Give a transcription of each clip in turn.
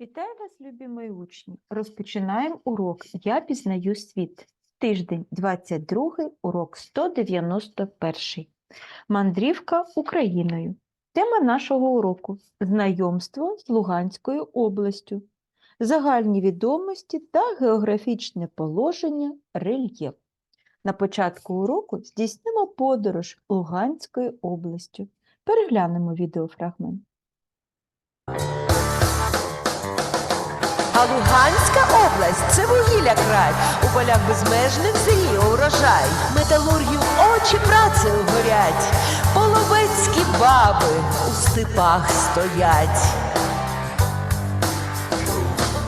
Вітаю вас, любі мої учні! Розпочинаємо урок Я пізнаю світ. Тиждень 22, урок 191. Мандрівка Україною. Тема нашого уроку знайомство з Луганською областю, загальні відомості та географічне положення рельєф. На початку уроку здійснимо подорож Луганською областю. Переглянемо відеофрагмент. А Луганська область це вугілля край, у полях безмежних зріє урожай. Металургів очі працею горять, половецькі баби у степах стоять.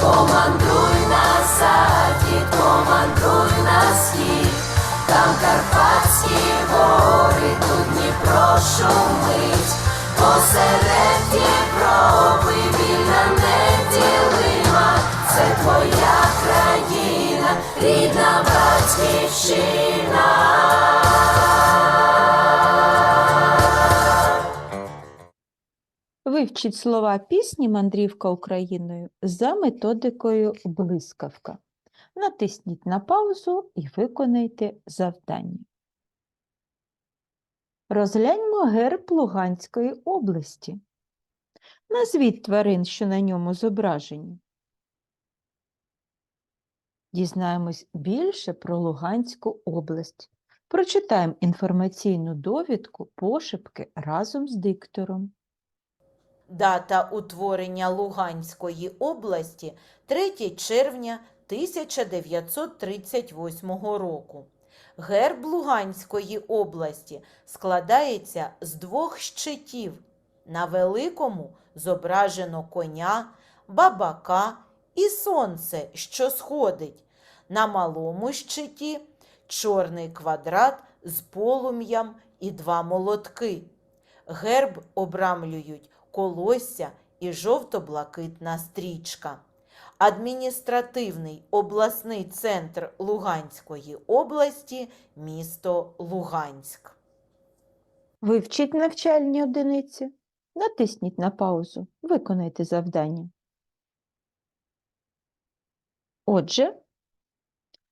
Командуй на захід, командуй на схід, там Карпатські гори, тут Дніпро шумить, посеред Європи вільна неділима, це твоя країна, рідна батьківщина. Вивчіть слова пісні Мандрівка Україною за методикою блискавка. Натисніть на паузу і виконайте завдання. Розгляньмо герб Луганської області. Назвіть тварин, що на ньому зображені. Дізнаємось більше про Луганську область. Прочитаємо інформаційну довідку пошепки разом з диктором. Дата утворення Луганської області 3 червня 1938 року. Герб Луганської області складається з двох щитів. На великому зображено коня, бабака і сонце, що сходить. На малому щиті чорний квадрат з полум'ям і два молотки. Герб обрамлюють колосся і жовто-блакитна стрічка. Адміністративний обласний центр Луганської області місто Луганськ. Вивчіть навчальні одиниці. Натисніть на паузу. Виконайте завдання. Отже,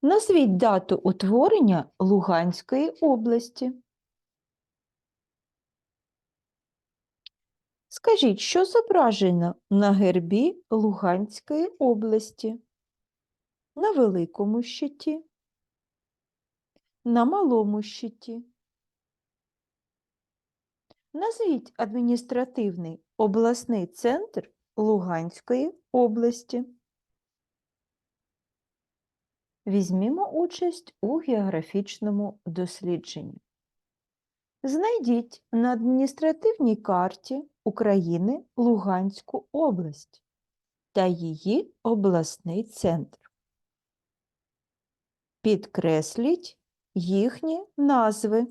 назвіть дату утворення Луганської області. Скажіть, що зображено на гербі Луганської області? На великому щиті, на малому щиті. Назвіть адміністративний обласний центр Луганської області. Візьмімо участь у географічному дослідженні. Знайдіть на адміністративній карті України Луганську область та її обласний центр. Підкресліть їхні назви.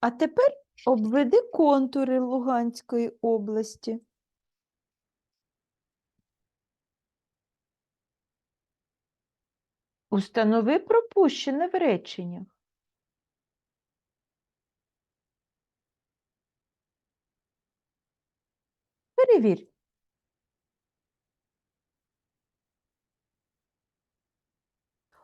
А тепер обведи контури Луганської області. Установи пропущене в реченнях. Перевір.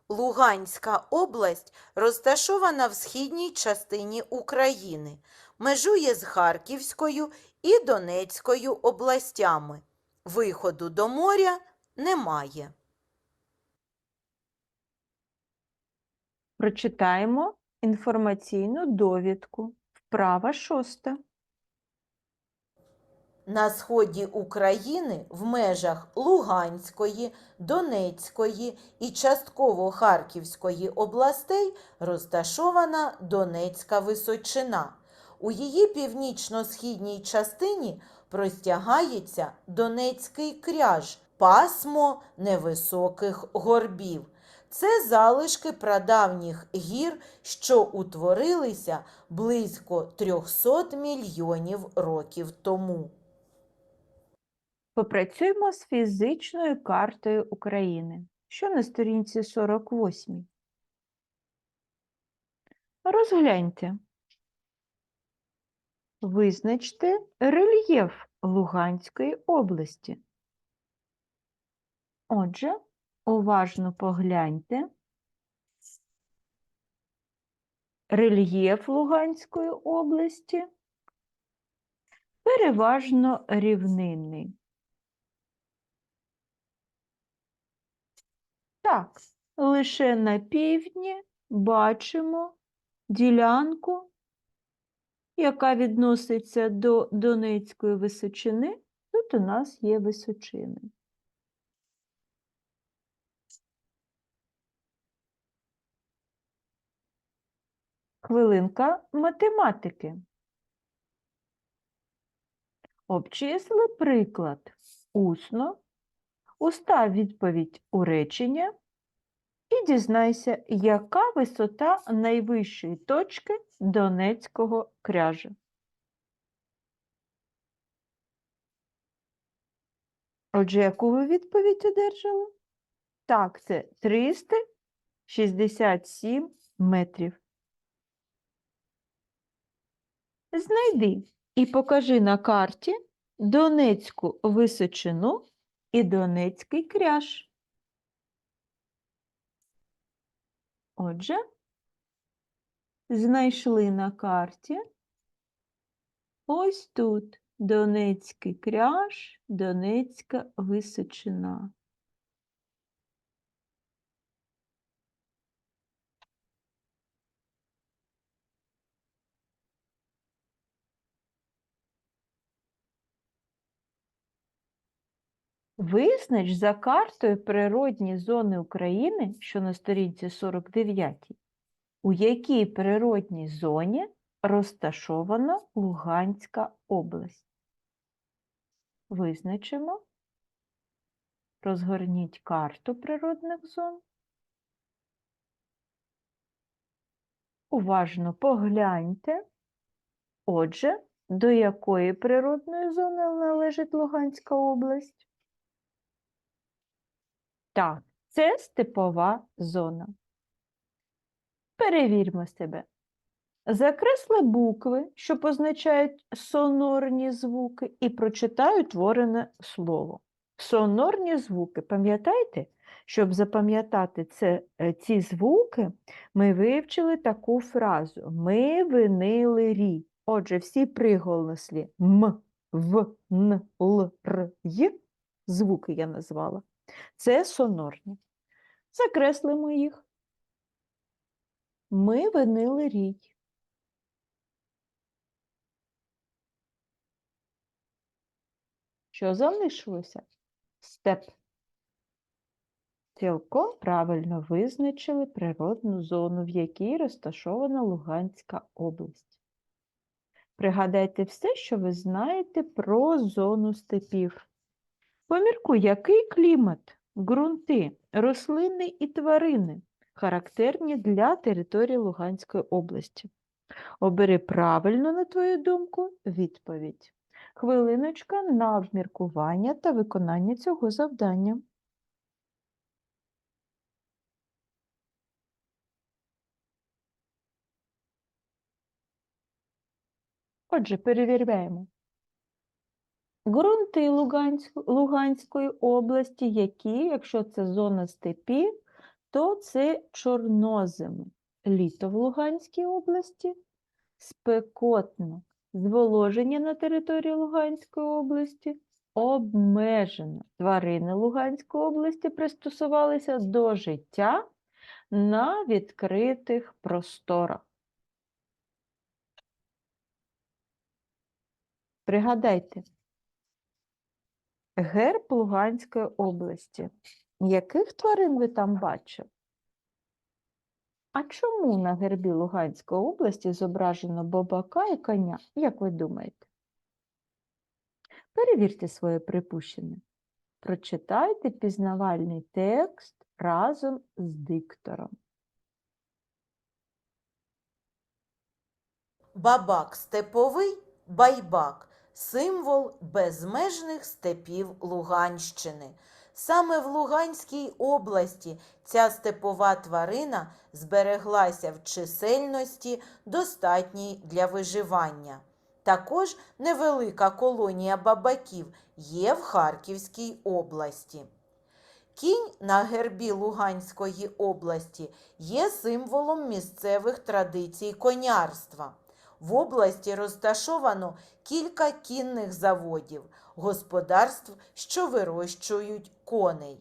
Луганська область розташована в східній частині України, межує з Харківською і Донецькою областями. Виходу до моря немає. Прочитаємо інформаційну довідку. Вправа шоста. На сході України в межах Луганської, Донецької і частково Харківської областей розташована Донецька Височина. У її північно-східній частині простягається Донецький кряж, пасмо невисоких горбів. Це залишки прадавніх гір, що утворилися близько 300 мільйонів років тому. Попрацюємо з фізичною картою України, що на сторінці 48. Розгляньте. Визначте рельєф Луганської області. Отже, уважно погляньте. Рельєф Луганської області переважно рівнинний. Так, лише на півдні бачимо ділянку, яка відноситься до Донецької височини. Тут у нас є височини. Хвилинка математики. Обчисли приклад усно, устав відповідь у речення і дізнайся, яка висота найвищої точки Донецького кряжа. Отже, яку ви відповідь одержали? Так, це 367 метрів. Знайди і покажи на карті Донецьку височину і Донецький кряж. Отже, знайшли на карті ось тут Донецький кряж, Донецька височина. Визнач за картою природні зони України, що на сторінці 49, у якій природній зоні розташована Луганська область. Визначимо. Розгорніть карту природних зон. Уважно погляньте. Отже, до якої природної зони належить Луганська область? Так, це степова зона. Перевірмо себе. Закресли букви, що позначають сонорні звуки, і прочитай утворене слово. Сонорні звуки. Пам'ятаєте, щоб запам'ятати е, ці звуки, ми вивчили таку фразу Ми винили рі. Отже, всі приголослі М, В, Н, Л, Р, Й, звуки я назвала, це сонорні. Закреслимо їх. Ми винили рій. Що залишилося? Степ. Цілком правильно визначили природну зону, в якій розташована Луганська область. Пригадайте все, що ви знаєте про зону степів. Поміркуй, який клімат, ґрунти, рослини і тварини характерні для території Луганської області. Обери правильно, на твою думку, відповідь. Хвилиночка на обміркування та виконання цього завдання. Отже, перевіряємо. Луганськ- Луганської області, які, якщо це зона степів, то це чорноземи. Літо в Луганській області спекотно. Зволоження на території Луганської області обмежено. Тварини Луганської області пристосувалися до життя на відкритих просторах. Пригадайте, герб Луганської області. Яких тварин ви там бачили? А чому на гербі Луганської області зображено бобака і коня? Як ви думаєте? Перевірте своє припущення. Прочитайте пізнавальний текст разом з диктором. Бабак степовий байбак символ безмежних степів Луганщини. Саме в Луганській області ця степова тварина збереглася в чисельності, достатній для виживання. Також невелика колонія бабаків є в Харківській області. Кінь на гербі Луганської області є символом місцевих традицій конярства. В області розташовано кілька кінних заводів, господарств, що вирощують коней.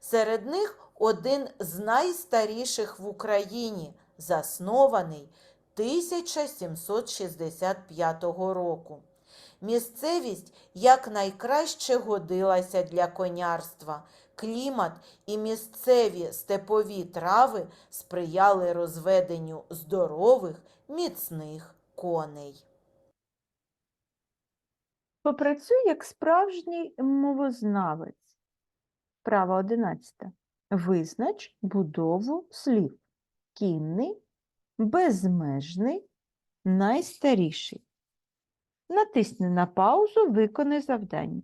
Серед них один з найстаріших в Україні, заснований 1765 року. Місцевість якнайкраще годилася для конярства. Клімат і місцеві степові трави сприяли розведенню здорових, міцних коней. Попрацюй як справжній мовознавець. Права 11. Визнач будову слів. Кінний, безмежний, найстаріший. Натисни на паузу, виконай завдання.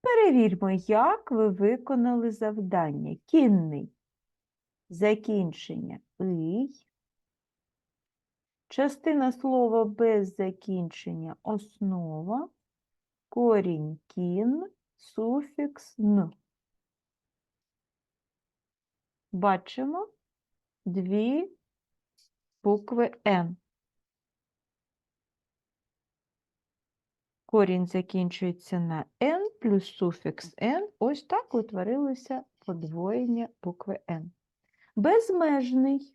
Перевірмо, як ви виконали завдання. Кінний. Закінчення ий. Частина слова без закінчення основа, корінь кін, суфікс н. Бачимо дві букви Н. Корінь закінчується на Н плюс суфікс Н. Ось так утворилося подвоєння букви Н. Безмежний.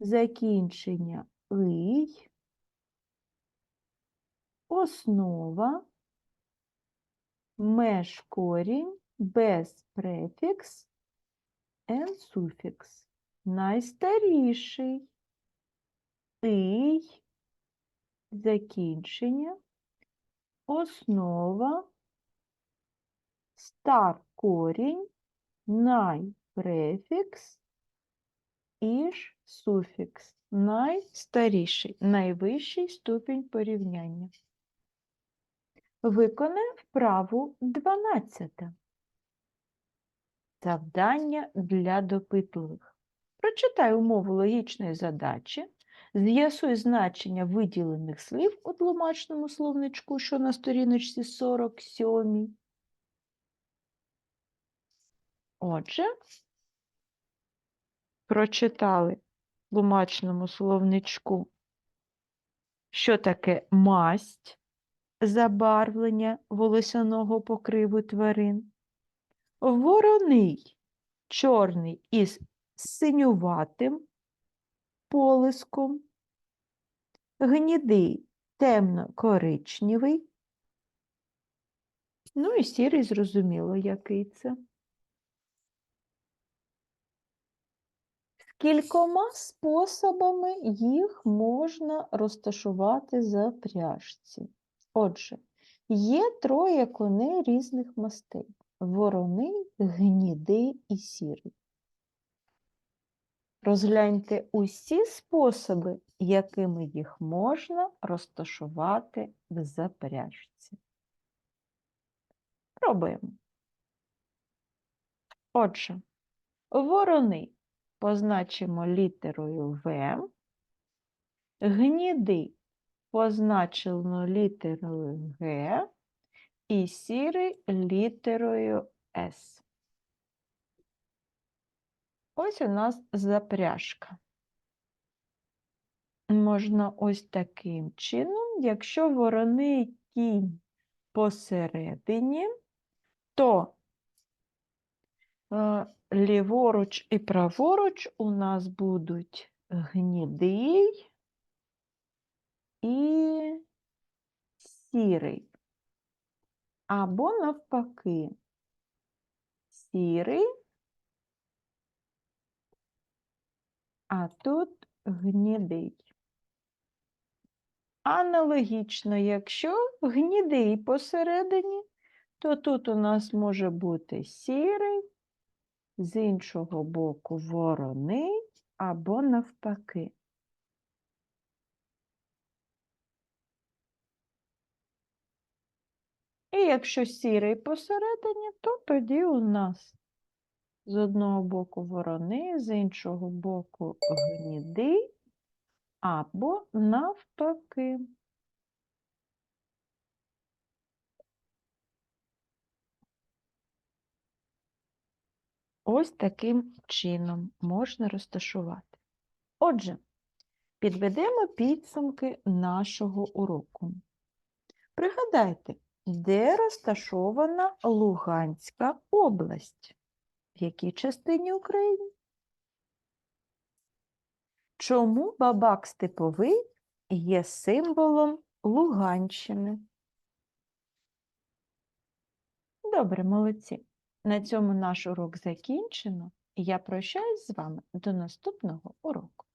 Закінчення ий, основа, межкорінь, без префікс, ен суфікс. Найстаріший. Ий, закінчення, основа, стар корінь, найпрефікс, іж суфікс найстаріший, найвищий ступінь порівняння. Виконай вправу 12. Завдання для допитливих. Прочитай умову логічної задачі, з'ясуй значення виділених слів у тлумачному словничку, що на сторіночці 47. Отже, прочитали в тлумачному словничку, що таке масть забарвлення волосяного покриву тварин, вороний чорний із синюватим полиском, гнідий темно-коричневий, ну і сірий, зрозуміло, який це. Кількома способами їх можна розташувати за пряжці. Отже, є троє коней різних мастей: вороний, гнідий і сірий. Розгляньте усі способи, якими їх можна розташувати в запряжці. Пробуємо. Отже, ворони позначимо літерою В, гнідий позначено літерою Г і сірий літерою С. Ось у нас запряжка. Можна ось таким чином, якщо вороний кінь посередині, то ліворуч і праворуч у нас будуть гнідий і сірий. Або навпаки, сірий, а тут гнідий. Аналогічно, якщо гнідий посередині, то тут у нас може бути сірий, з іншого боку вороний або навпаки. І якщо сірий посередині, то тоді у нас з одного боку ворони, з іншого боку гнідий, або навпаки. Ось таким чином можна розташувати. Отже, підведемо підсумки нашого уроку. Пригадайте, де розташована Луганська область? В якій частині України? Чому бабак степовий є символом Луганщини? Добре, молодці. На цьому наш урок закінчено, і я прощаюсь з вами до наступного уроку.